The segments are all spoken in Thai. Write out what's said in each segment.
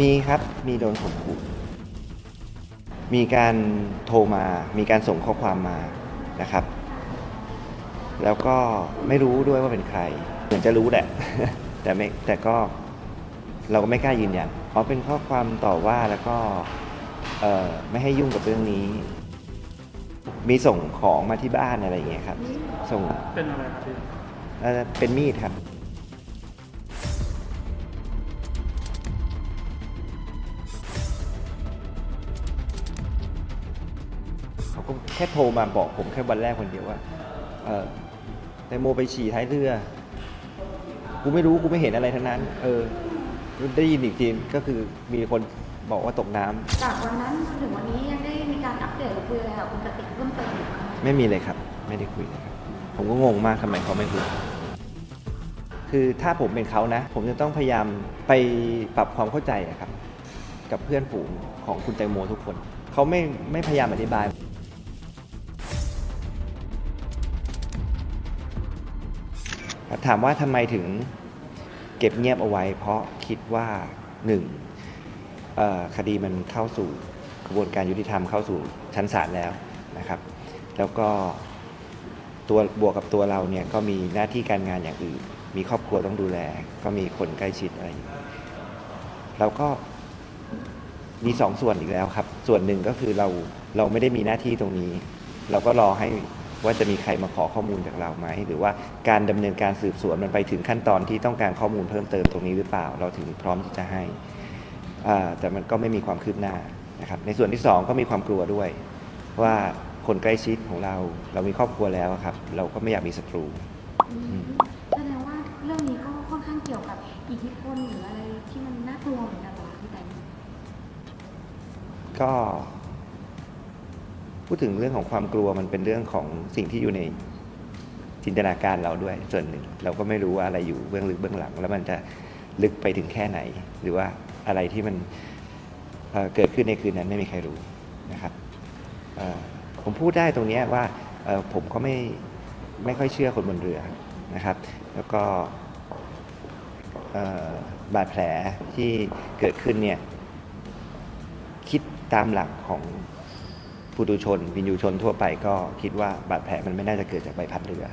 มีครับ มีโดนข่มขู่ มีการโทรมา มีการส่งข้อความมานะครับ แล้วก็ไม่รู้ด้วยว่าเป็นใคร เหมือนจะรู้แหละ แต่ไม่ แต่ก็เราก็ไม่กล้ายืนยัน เพราะเป็นข้อความต่อว่าแล้วก็เอ่อไม่ให้ยุ่งกับเรื่องนี้ มีส่งของมาที่บ้านอะไรอย่างเงี้ยครับ ส่ง เป็นอะไรครับพี่เอ่อเป็นมีดครับ แค่โทรมาบอกผมแค่วันแรกคนเดียวว่าเออแตงโมไปฉี่ท้ายเรือ กูไม่รู้กูไม่เห็นอะไรทั้งนั้น เออ ได้ยินอีกทีก็คือมีคนบอกว่าตกน้ำจากวันนั้นจนถึงวันนี้ยังได้มีการอัปเดตหรือคุยอะไรกับคุณกติกเพิ่มเติมอีกไหมไม่มีเลยครับ ไม่ได้คุยเลยครับ ผมก็งงมากทำไมเขาไม่คุยคือถ้าผมเป็นเขานะ ผมจะต้องพยายามไปปรับความเข้าใจอะครับ กับเพื่อนฝูงของคุณแตงโมทุกคน เขาไม่ไม่พยายามอธิบาย ถามว่าทำไมถึงเก็บเงียบเอาไว้ เพราะคิดว่าหนึ่งคดีมันเข้าสู่กระบวนการยุติธรรมเข้าสู่ชั้นศาลแล้วนะครับ แล้วก็ตัวบวกกับตัวเราเนี่ยก็มีหน้าที่การงานอย่างอื่น มีครอบครัวต้องดูแล ก็มีคนใกล้ชิดอะไรอย่างนี้เราก็มีสองส่วนอีกแล้วครับ ส่วนหนึ่งก็คือเราเราไม่ได้มีหน้าที่ตรงนี้ เราก็รอให้ ว่าจะมีใครมาขอข้อมูลจากเราไหมหรือว่าการดำเนินการสืบสวนมันไปถึงขั้นตอนที่ต้องการข้อมูลเพิ่มเติมตรงนี้หรือเปล่า เราถึงพร้อมที่จะให้อ่าแต่มันก็ไม่มีความคืบหน้านะครับในส่วนที่สองก็มีความกลัวด้วย ว่าคนใกล้ชิดของเราเรามีครอบครัวแล้วอะครับ เราก็ไม่อยากมีศัตรูอืมแสดงว่าเรื่องนี้ก็ค่อนข้างเกี่ยวกับอิทธิพลหรืออะไรที่มันน่ากลัวเหมือนกันเหรอคะพี่แตงก็ พูดถึงเรื่องของความกลัวมันเป็นเรื่องของสิ่งที่อยู่ในจินตนาการเราด้วยส่วนหนึ่ง เราก็ไม่รู้ว่าอะไรอยู่เบื้องลึกเบื้องหลัง แล้วมันจะลึกไปถึงแค่ไหน หรือว่าอะไรที่มันเเกิดขึ้นในคืนนั้นไม่มีใครรู้นะครับผมพูดได้ตรงนี้ว่าผมก็ไม่ไม่ค่อยเชื่อคนบนเรือนะครับ แล้วก็บาดแผลที่เกิดขึ้นเนี่ยคิดตามหลักของ ปุถุชนวินยูชนทั่วไปก็คิดว่าบาดแผลมันไม่น่าจะเกิดจากใบพัดเรือ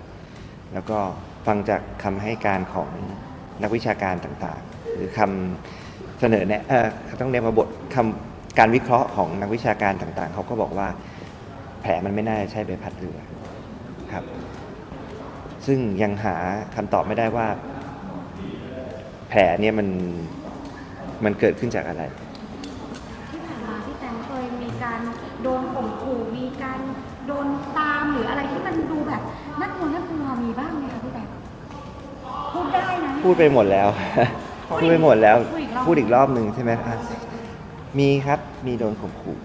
แล้วก็ฟังจากคำให้การของนักวิชาการต่างๆ หรือคำเสนอแนะเออต้องเรียกมาบทคำการวิเคราะห์ของนักวิชาการต่างๆ เขาก็บอกว่าแผลมันไม่น่าจะใช่ใบพัดเรือครับ ซึ่งยังหาคำตอบไม่ได้ว่า แผลเนี่ยมันมันเกิดขึ้นจากอะไร ที่ผ่านมาพี่แตงเคยมีการโดนข่มขู่มีการ โดนตามหรืออะไรที่มันดูแบบน่ากลัวน่ากลัวมีบ้างไหมคะพี่แตงพูดได้นะ พูดไปหมดแล้ว พูดไปหมดแล้วพูดอีกรอบพูดอีกรอบหนึ่งใช่ไหมอะมีครับ มีโดนข่มขู่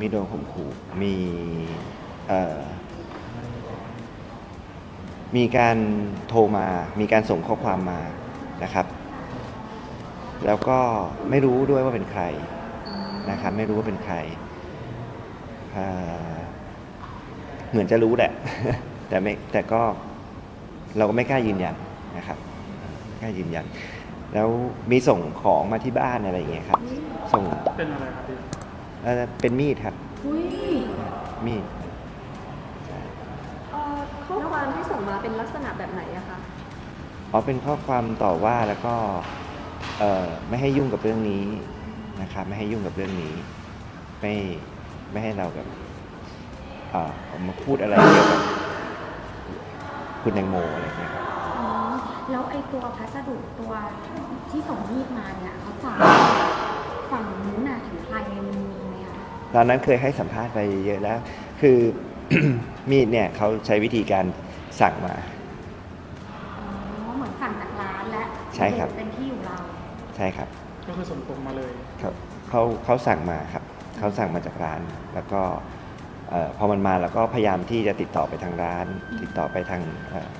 มีโดนข่มขู่ มีเอ่อมีการโทรมา มีการส่งข้อความมานะครับ แล้วก็ไม่รู้ด้วยว่าเป็นใครนะครับ ไม่รู้ว่าเป็นใครเอ่อ เหมือนจะรู้แหละ แต่ไม่แต่ก็เราก็ไม่กล้ายืนยันนะครับกล้ายืนยัน แล้วมีส่งของมาที่บ้านอะไรอย่างเงี้ยครับ ส่งเป็นอะไรครับพี่เอ่อเป็นมีดครับ อุ้ยมีดเอ่อข้อความที่ส่งมาเป็นลักษณะแบบไหนอะคะ อ๋อเป็นข้อความต่อว่าแล้วก็เอ่อไม่ให้ยุ่งกับเรื่องนี้นะครับ ไม่ให้ยุ่งกับเรื่องนี้ ไม่ไม่ให้เราแบบเอ่อออก มาพูดอะไรเกี่ยวกับคุณแตงโมอะไรอย่างเงี้ยครับอ๋อแล้วไอ้ตัวพัสดุตัวที่ส่งมีดมาเนี่ยเขาฝากฝั่งนู้นน่ะถึงใครมันมีไหมคะตอนนั้นเคยให้สัมภาษณ์ไปเยอะแล้ว คือ มีดเนี่ยเขาใช้วิธีการสั่งมา อ๋อเหมือนสั่งจากร้านและใช่ครับ เป็นที่อยู่เราใช่ครับก็คือส่งตรงมาเลยเขาเขาเขาสั่งมาครับเขาสั่งมาจากร้าน แล้วก็เอ่อ พอมันมาแล้วก็พยายามที่จะติดต่อไปทางร้าน ติดต่อไปทางเอ่อ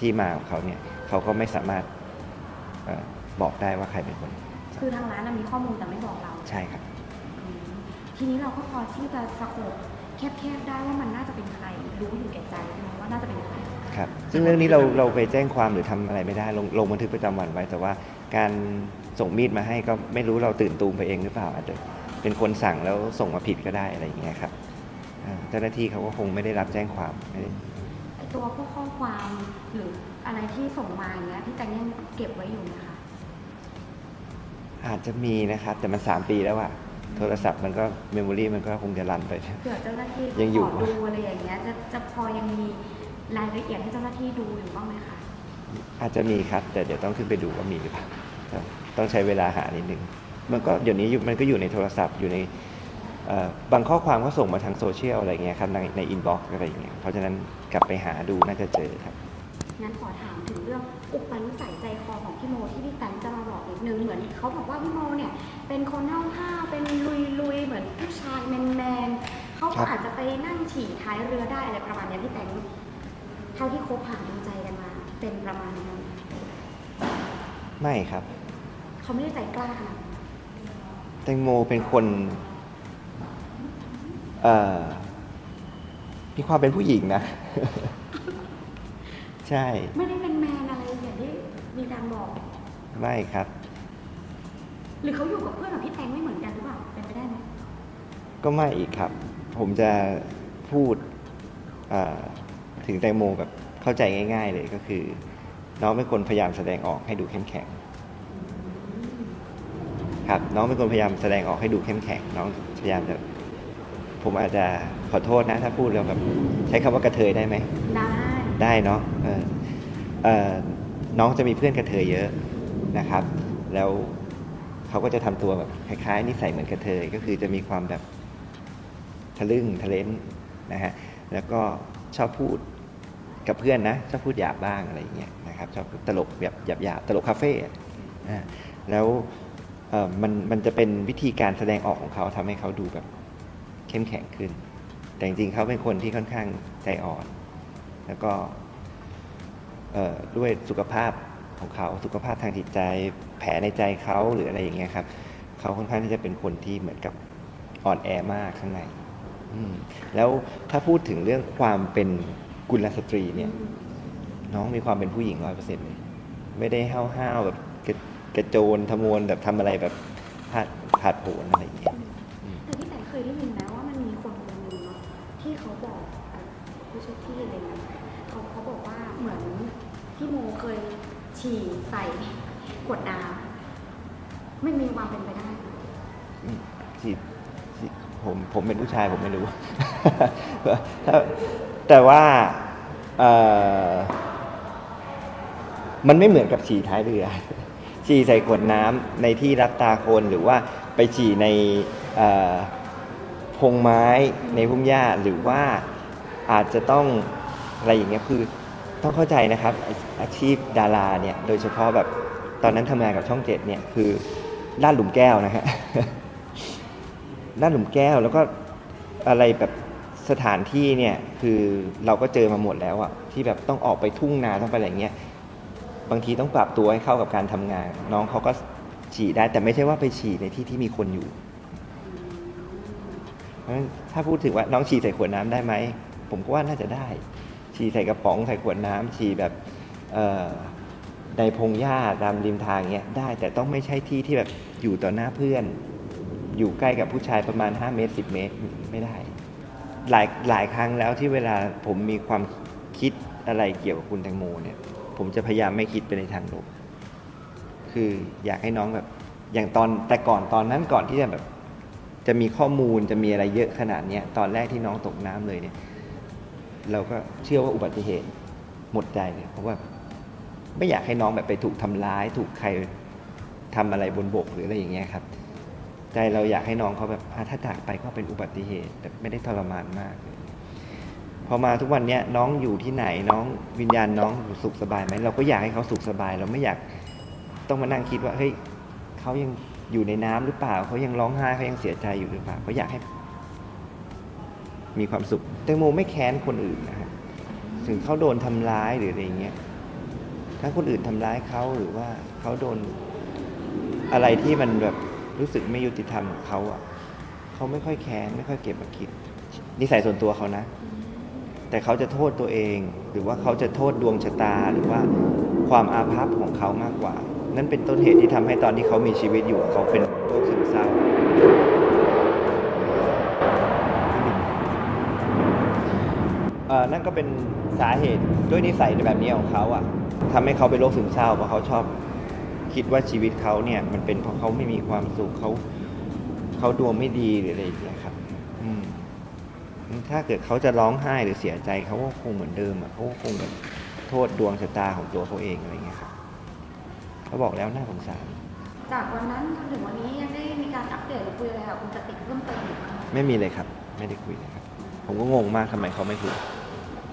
ที่มาของเขาเนี่ยเขาก็ไม่สามารถเอ่อบอกได้ว่าใครเป็นคน คือทางร้านน่ะมีข้อมูลแต่ไม่บอกเราใช่ครับอืมทีนี้เราก็พอที่จะสะกดแคบๆได้ว่ามันน่าจะเป็นใครรู้อยู่แก่ใจใช่ไหมว่าน่าจะเป็นใครครับซึ่งเรื่องนี้เราเราไปแจ้งความหรือทำอะไรไม่ได้ลงลงบันทึกประจำวันไว้ แต่ว่าการส่งมีดมาให้ก็ไม่รู้เราตื่นตูมไปเองหรือเปล่าอาจจะเป็นคนสั่งแล้วส่งมาผิดก็ได้อะไรอย่างเงี้ยครับอ่า เจ้าหน้าที่เขาก็คงไม่ได้รับแจ้งความไม่ได้ไอ้ตัวพวกข้อความหรืออะไรที่ส่งมาอย่างเงี้ยพี่แตงยังเก็บไว้อยู่ไหมคะอาจจะมีนะครับ แต่มันสามปีแล้วอะโทรศัพท์มันก็เมมโมรีมันก็คงจะรันไปเผื่อเจ้าหน้าที่ยังอยู่ขอดูอะไรอย่างเงี้ยจะจะพอยังมีรายละเอียดให้เจ้าหน้าที่ดูอยู่บ้างไหมคะอาจจะมีครับ แต่เดี๋ยวต้องขึ้นไปดูว่ามีหรือเปล่าครับต้องใช้เวลาหานิดนึงมันก็เดี๋ยวนี้อยู่มันก็อยู่ในโทรศัพท์อยู่ในเอ่อ บางข้อความก็ส่งมาทางโซเชียลอะไรเงี้ยครับในในอินบ็อกซ์อะไรอย่างเงี้ยเพราะฉะนั้นกลับไปหาดูน่าจะเจอครับ งั้นขอถามถึงเรื่องอุปนิสัยใจคอของพี่โมที่พี่แตงจะมาบอกนิดนึงเหมือนเขาบอกว่าพี่โมเนี่ยเป็นคนห้าวๆเป็นลุยๆเหมือนผู้ชายแมนๆเขาครัก็บอาจจะไปนั่งฉี่ท้ายเรือได้อะไรประมาณเนี้ยพี่แตงเท่าที่คบหาดูใจกันมา เป็นประมาณนั้นไหมไม่ครับ เขาไม่ได้ใจกล้าขนาดนั้นแตงโมเป็นคน เอ่อมีความเป็นผู้หญิงนะ ใช่ ไม่ได้เป็นแมนอะไรอย่างที่มีการบอก ไม่ครับ หรือเขาอยู่กับเพื่อนกับพี่แตงไม่เหมือนกันหรือเปล่าเป็นไปได้ไหมก็ไม่อีกครับ ผมจะพูดเอ่อถึงแตงโมแบบเข้าใจง่าย ๆ เลยก็คือ น้องเป็นคนพยายามแสดงออกให้ดูเข้มแข็ง ครับ น้องเป็นคนพยายามแสดงออกให้ดูเข้มแข็ง น้องพยายามจะ ผมอาจจะขอโทษนะ ถ้าพูดแล้วแบบใช้คำว่ากระเทยได้ไหมได้ได้เนาะเออเอ่อน้องจะมีเพื่อนกระเทยเยอะนะครับ แล้วเขาก็จะทำตัวแบบคล้ายๆนิสัยเหมือนกระเทยก็คือจะมีความแบบทะลึ่งทะเลนนะฮะแล้วก็ชอบพูดกับเพื่อนนะชอบพูดหยาบบ้างอะไรอย่างเงี้ยนะครับชอบตลกแบบหยาบๆตลกคาเฟ่อะอ่าแล้วเอ่อมันมันจะเป็นวิธีการแสดงออกของเขาทำให้เขาดูแบบ เข้มแข็งขึ้น แต่จริงๆเขาเป็นคนที่ค่อนข้างใจอ่อน แล้วก็ด้วยสุขภาพของเขาสุขภาพทางจิตใจ แผลในใจเขาหรืออะไรอย่างเงี้ยครับเขาค่อนข้างที่จะเป็นคนที่เหมือนกับอ่อนแอมากข้างในแล้วถ้าพูดถึงเรื่องความเป็นกุลสตรีเนี่ย น้องมีความเป็นผู้หญิงร้อยเปอร์เซ็นต์เลยไม่ได้ห้าวๆแบบกระโจนทะมวนแบบทำอะไรแบบผาดผาดโผนอะไรอย่างเงี้ย โมเคยฉี่ใส่ขวดน้ำไม่มีความเป็นไปได้อืมที่ผมผมเป็นผู้ชายผมไม่รู้ ถ้าแต่ว่าเอ่อมันไม่เหมือนกับฉี่ท้ายเรือ ฉี่ใส่ขวดน้ำในที่รับตาคนหรือว่าไปฉี่ในเอ่อพงไม้ในพุ่มหญ้าหรือว่าอาจจะต้องอะไรอย่างเงี้ยคือ ต้องเข้าใจนะครับอาชีพดาราเนี่ยโดยเฉพาะแบบตอนนั้นทำงานกับช่องเจ็ดเนี่ยคือลาดหลุมแก้วนะฮะด้านหลุมแก้วแล้วก็อะไรแบบสถานที่เนี่ยคือเราก็เจอมาหมดแล้วอะที่แบบต้องออกไปทุ่งนาต้องไปอะไรเงี้ยบางทีต้องปรับตัวให้เข้ากับการทำงาน น้องเขาก็ฉี่ได้แต่ไม่ใช่ว่าไปฉี่ในที่ที่มีคนอยู่เพราะฉะนั้นถ้าพูดถึงว่าน้องฉี่ใส่ขวดน้ำได้ไหมผมก็ว่าน่าจะได้ ฉี่ใส่กระป๋องใส่ขวดน้ำฉี่แบบในพงหญ้าตามริมทางเงี้ยได้แต่ต้องไม่ใช่ที่ที่แบบอยู่ต่อหน้าเพื่อน อยู่ใกล้กับผู้ชายประมาณ 5 เมตร 10 เมตรไม่ได้ หลายหลายครั้งแล้วที่เวลาผมมีความคิดอะไรเกี่ยวกับคุณแตงโมเนี่ย ผมจะพยายามไม่คิดไปในทางลบคืออยากให้น้องแบบอย่างตอนแต่ก่อนตอนนั้นก่อนที่จะแบบ จะมีข้อมูลจะมีอะไรเยอะขนาดเนี้ยตอนแรกที่น้องตกน้ำเลยเนี่ย เราก็เชื่อว่าอุบัติเหตุหมดใจเลยเพราะว่าไม่อยากให้น้องแบบไปถูกทำร้าย ถูกใครทำอะไรบนบกหรืออะไรอย่างเงี้ยครับ ใจเราอยากให้น้องเขาแบบถ้าจากไปก็เป็นอุบัติเหตุแต่ไม่ได้ทรมานมาก พอมาทุกวันเนี้ยน้องอยู่ที่ไหนน้องวิญญาณน้องสุขสบายไหมเราก็อยากให้เขาสุขสบาย เราไม่อยากต้องมานั่งคิดว่าเฮ้ยเขายังอยู่ในน้ำหรือเปล่าเขายังร้องไห้เขายังเสียใจอยู่หรือเปล่าเขาอยากให้ มีความสุขแตงโมไม่แค้นคนอื่นนะฮะถึงเขาโดนทำร้ายหรืออะไรเงี้ยถ้าคนอื่นทำร้ายเขาหรือว่าเขาโดนอะไรที่มันแบบรู้สึกไม่ยุติธรรมกับเขาอะเขาไม่ค่อยแค้นไม่ค่อยเก็บมาคิดนิสัยส่วนตัวเขานะ แต่เขาจะโทษตัวเอง หรือว่าเขาจะโทษดวงชะตาหรือว่าความอาภัพของเขามากกว่า นั่นเป็นต้นเหตุที่ทำให้ตอนที่เขามีชีวิตอยู่เขาเป็นโรคซึมเศร้า อ่อนั่นก็เป็นสาเหตุด้วยนิสัยแบบนี้ของเขาอะทำให้เขาเป็นโรคซึมเศร้าเพราะเขาชอบคิดว่าชีวิตเขาเนี่ย มันเป็นเพราะเขาไม่มีความสุขเขาเขาดวงไม่ดีหรืออะไรอย่างเงี้ยครับ อืม ถ้าเกิดเขาจะร้องไห้หรือเสียใจเขาก็คงเหมือนเดิมอะเขาก็คงแบบโทษดวงชะตาของตัวเขาเองอะไรเงี้ยครับเขาบอกแล้วน่าสงสารจากวันนั้นจนถึงวันนี้ยังได้มีการอัปเดตหรือคุยอะไรกับคุณกติกเพิ่มเติมอีกไหมคะไม่มีเลยครับ ไม่ได้คุยเลยครับ ผมก็งงมากทำไมเขาไม่คุย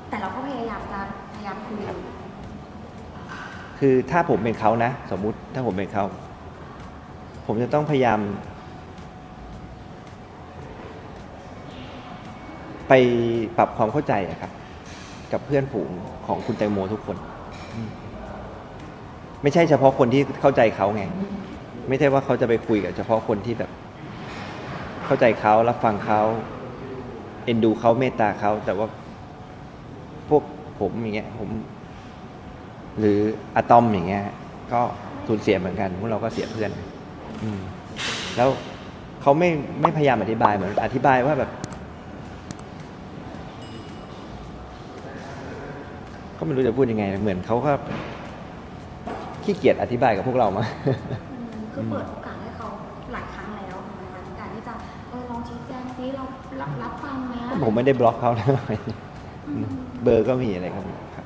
แต่เราก็พยายามจะพยายามคุยคือถ้าผมเป็นเขานะ สมมุติถ้าผมเป็นเขาผมจะต้องพยายาม ไปปรับความเข้าใจอะครับ กับเพื่อนฝูงของคุณแตงโมทุกคน ไม่ใช่เฉพาะคนที่เข้าใจเขาไง ไม่ใช่ว่าเขาจะไปคุยกับ เฉพาะคนที่แบบ เข้าใจเขารับฟังเขาเอ็นดูเขาเมตตาเขาแต่ว่า ผมอย่างเงี้ยผม หรืออะตอมอย่างเงี้ย ก็สูญเสียเหมือนกันพวกเราก็เสียเพื่อน อืม แล้วเขาไม่ไม่พยายามอธิบายเหมือนอธิบายว่าแบบก็ไม่รู้จะพูดยังไงเหมือนเขาก็ขี้เกียจอธิบายกับพวกเรามาอืมคือเปิดโอกาสให้เขาหลายครั้งแล้วนะคะในการที่จะเออลองชี้แจงซิเรารับรับฟังนะผมไม่ได้บล็อกเขานะอืม เบอร์ก็มีอะไรครับครับ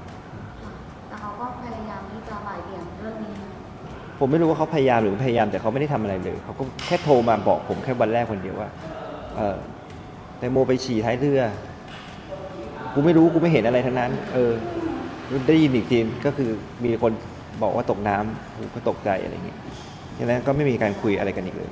แต่เขาก็พยายามที่จะบ่ายเบี่ยงเรื่องนี้ ผมไม่รู้ว่าเขาพยายามหรือไม่พยายามแต่เขาไม่ได้ทำอะไรเลยเขาก็แค่โทรมาบอกผมแค่วันแรกคนเดียวว่า เออแตงโมไปฉี่ท้ายเรือ กูไม่รู้กูไม่เห็นอะไรทั้งนั้น เออ ได้ยินอีกทีก็คือมีคนบอกว่าตกน้ำกูก็ตกใจอะไรเงี้ยดังนั้นก็ไม่มีการคุยอะไรกันอีกเลย